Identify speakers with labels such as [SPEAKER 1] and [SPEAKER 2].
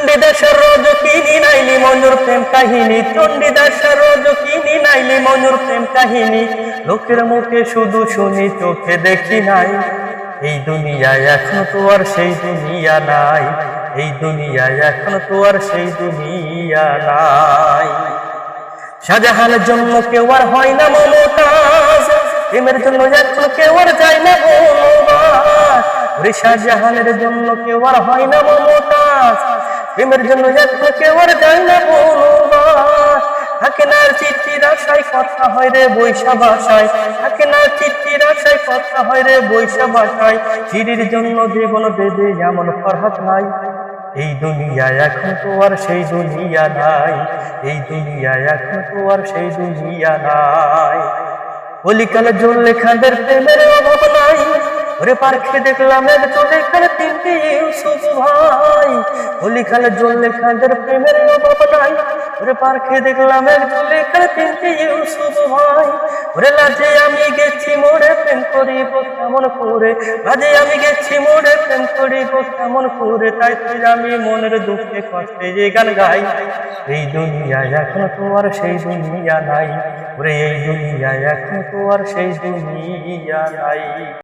[SPEAKER 1] চণ্ডীদাসের রজকিনী নাইলি মনুর প্রেম কাহিনী। চণ্ডীদাসের রজকিনী নাইলি মনুর প্রেম কাহিনী। লোকের মুখে শুধু শুনি, চোখে দেখি নাই। এই দুনিয়ায় এখন তো আর সেই দুনিয়া নাই। এই দুনিয়ায় এখন তো আর সেই দুনিয়া নাই। শাহজাহানের জন্য কেউ আর হয় না মমতাজ। প্রেমের জন্য এখন কেউ আর যায় না ওরে শাহজাহানের জন্য কেউ আর হয় না মমতাজ। প্রেমের জন্য এখন কেউ আর যায় না থাকে না চিঠির আশায় কথা হয় রে বৈশা ভাষায় থাকে না চিঠির আশায় কথা হয় রে বৈশা ভাষায় চিঠির জন্য জীবন দেবে এমন ফরহাত নাই। এই দুনিয়ায় এখন তো আর সেই দুনিয়া নাই। এই দুনিয়ায় এখন তো আর সেই দুনিয়া নাই। কলিকালে জ্বললে খাদের প্রেমের অভাব নাই। ওরে পার্কে দেখলাম এক চলে খালে তিনটি ইউসুফ ভাই। কলিকালে জ্বললে খাদের প্রেমের নাই। ওরে পার্কে দেখলাম এক তিনটি ইউসুফ ভাই ওরে লাজে আমি গেছি মোড়ে প্রেম করিব কেমন করে? লাজে আমি গেছি মোড়ে প্রেম করিব কেমন করে? তাই তুই আমি মনের দুঃখে কষ্টে যে গান গাই। এই দুনিয়ায় এখন তো আর সেই দুনিয়া নাই। ওরে এই দুনিয়ায় এখন তো আর সেই দুনিয়া নাই।